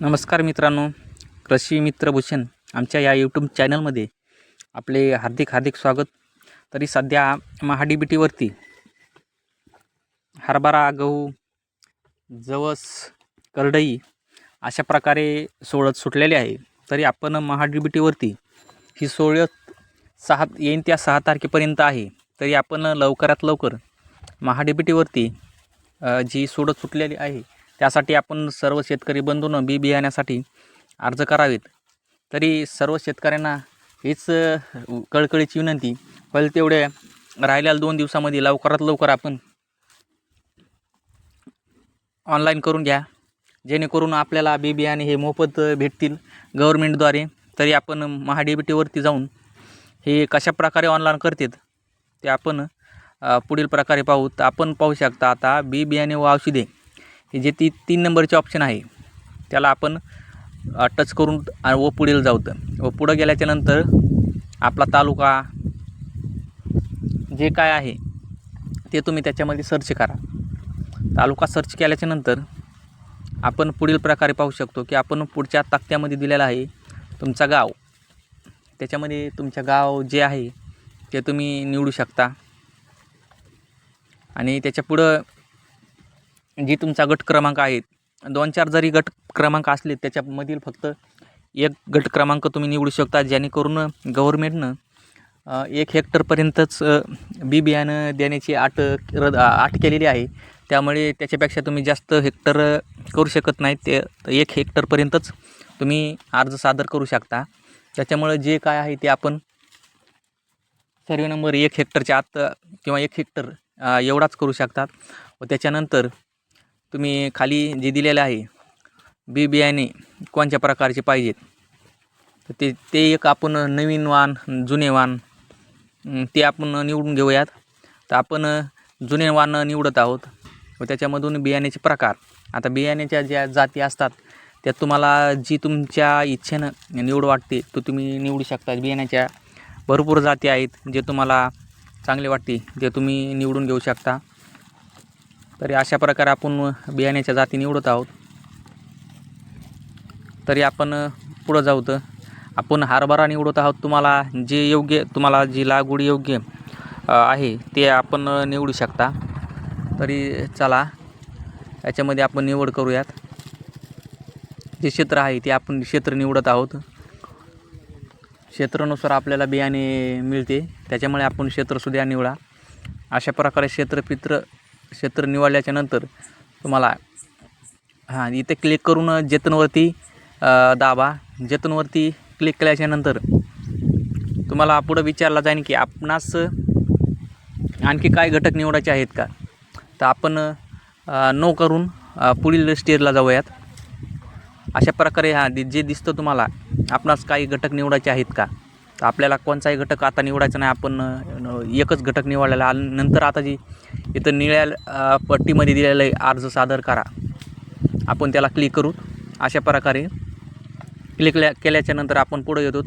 नमस्कार मित्रांनो कृषी मित्र भूषण आमच्या या यूट्यूब चॅनलमध्ये आपले हार्दिक हार्दिक स्वागत. तरी सध्या महाडी बीटीवरती हरभरा गहू जवस करडई अशा प्रकारे सोळत सुटलेली आहे. तरी आपण महाडी बीटीवरती ही सोळत सहा येईन त्या सहा तारखेपर्यंत आहे. तरी आपण लवकरात लवकर महाडी बीटीवरती जी सोडत सुटलेली आहे त्यासाठी आपण सर्व शेतकरी बंधून बी बियाण्यासाठी अर्ज करावेत. तरी सर्व शेतकऱ्यांना हीच कळकळीची विनंती पहिले तेवढे राहिलेल्या दोन दिवसामध्ये लवकरात लवकर आपण ऑनलाईन करून घ्या. जेणेकरून आपल्याला बी बियाणे हे मोफत भेटतील गव्हर्मेंटद्वारे तरी आपण महाडीबीटीवरती जाऊन हे कशा प्रकारे ऑनलाईन करतात ते आपण पुढील प्रकारे पाहू. तर आपण पाहू शकता. आता बी बियाणे व औषधे हे जे ती तीन नंबरचे ऑप्शन आहे त्याला आपण टच करून व पुढील जाऊतं व पुढं गेल्याच्यानंतर आपला तालुका जे काय आहे ते तुम्ही त्याच्यामध्ये सर्च करा. तालुका सर्च केल्याच्यानंतर आपण पुढील प्रकारे पाहू शकतो की आपण पुढच्या तक्त्यामध्ये दिलेला आहे तुमचा गाव. त्याच्यामध्ये तुमच्या गाव जे आहे ते तुम्ही निवडू शकता. आणि त्याच्या पुढं जी तुमचा गट क्रमांक आहे दोन चार जरी गट क्रमांक असले त्याच्यामधील फक्त एक गट क्रमांक तुम्ही निवडू शकता जेणेकरून गव्हर्मेंटनं एक हेक्टरपर्यंतच बी बियाणं देण्याची आट रद आट केलेली आहे. त्यामुळे त्याच्यापेक्षा तुम्ही जास्त हेक्टर करू शकत नाहीत ते एक हेक्टरपर्यंतच तुम्ही अर्ज सादर करू शकता. त्याच्यामुळं जे काय आहे ते आपण सर्वे नंबर एक हेक्टरच्या आत किंवा एक हेक्टर एवढाच करू शकतात व त्याच्यानंतर तुम्ही खाली जे दिलेलं आहे बी बियाणे कोणत्या प्रकारचे पाहिजेत? तर ते ते एक आपण नवीन वाण जुने वाण ते आपण निवडून घेऊयात. तर आपण जुने वाण निवडत आहोत. व त्याच्यामधून बियाण्याचे प्रकार. आता बियाण्याच्या ज्या जाती असतात त्यात तुम्हाला जी तुमच्या इच्छेनं निवड वाटते तो तुम्ही निवडू शकता. बियाण्याच्या भरपूर जाती आहेत जे तुम्हाला चांगले वाटते ते तुम्ही निवडून घेऊ शकता. तरी अशा प्रकारे आपण बियाण्याच्या जाती निवडत आहोत. तरी आपण पुढं जाऊ तर आपण हरभरा निवडत आहोत. तुम्हाला जे योग्य तुम्हाला जी लागवड योग्य आहे ते आपण निवडू शकता. तरी चला याच्यामध्ये आपण निवड करूयात. जे क्षेत्र आहे ते आपण क्षेत्र निवडत आहोत. क्षेत्रानुसार आपल्याला बियाणे मिळते. त्याच्यामुळे आपण क्षेत्रसुद्धा निवडा. अशा प्रकारे क्षेत्रपित्र क्षेत्र निवडल्याच्या नंतर तुम्हाला हां इथे क्लिक करून जतनवरती दाबा. जतनवरती क्लिक केल्याच्यानंतर तुम्हाला पुढं विचारला जाईल की आपणास आणखी काय घटक निवडायचे आहेत का? तर आपण नो करून पुढील स्टेजला जाऊयात. अशा प्रकारे हा दि- जे दिसतं तुम्हाला आपणास काही घटक निवडायचे आहेत का? तर आपल्याला कोणताही घटक आता निवडायचा नाही. आपण एकच घटक निवडलेला. नंतर आता जी इथं निळ्या पट्टीमध्ये दिलेलं आहे अर्ज सादर करा. आपण त्याला क्लिक करू. अशा प्रकारे क्लिक केल्याच्यानंतर आपण पुढे येतो.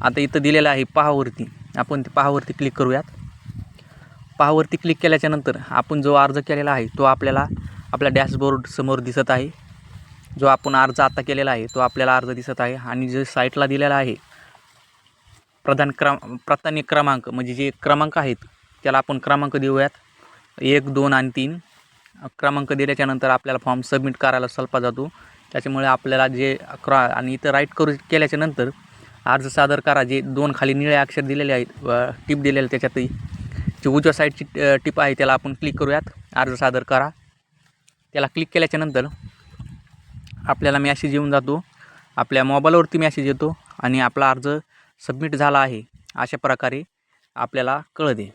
आता इथं दिलेलं आहे पहावरती. आपण ते पहावरती क्लिक करूयात. पहावरती क्लिक केल्याच्यानंतर आपण जो अर्ज केलेला आहे तो आपल्याला आपल्या डॅशबोर्ड समोर दिसत आहे. जो आपण अर्ज आता केलेला आहे तो आपल्याला अर्ज दिसत आहे. आणि जो साईटला दिलेला आहे प्रधान क्रम प्राधान्य क्रमांक म्हणजे जे क्रमांक आहेत त्याला आपण क्रमांक देऊयात. एक दोन आणि तीन. क्रमांक दिल्याच्यानंतर आपल्याला फॉर्म सबमिट करायला सल्पा जातो. त्याच्यामुळे आपल्याला जे क्रॉ आणि इथं राईट करू केल्याच्यानंतर अर्ज सादर करा. जे दोन खाली निळे अक्षर दिलेले आहेत टिप दिलेले त्याच्यातही. जी उजव्या साईडची अ, टिप आहे त्याला आपण क्लिक करूयात. अर्ज सादर करा. त्याला क्लिक केल्याच्यानंतर आपल्याला मॅसेज येऊन जातो. आपल्या मोबाईलवरती मॅसेज येतो आणि आपला अर्ज सबमिट झाला आहे. अशा प्रकारे आपल्याला कळते.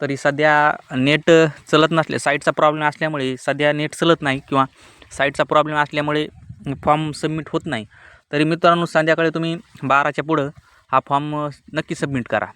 तरी सध्या नेट चलत नसले साईटचा प्रॉब्लेम असल्यामुळे सध्या नेट चलत नाही किंवा साईटचा प्रॉब्लेम असल्यामुळे फॉर्म सबमिट होत नाही. तरी मित्रांनो संध्याकाळी तुम्ही बाराच्या पुढं हा फॉर्म नक्की सबमिट करा.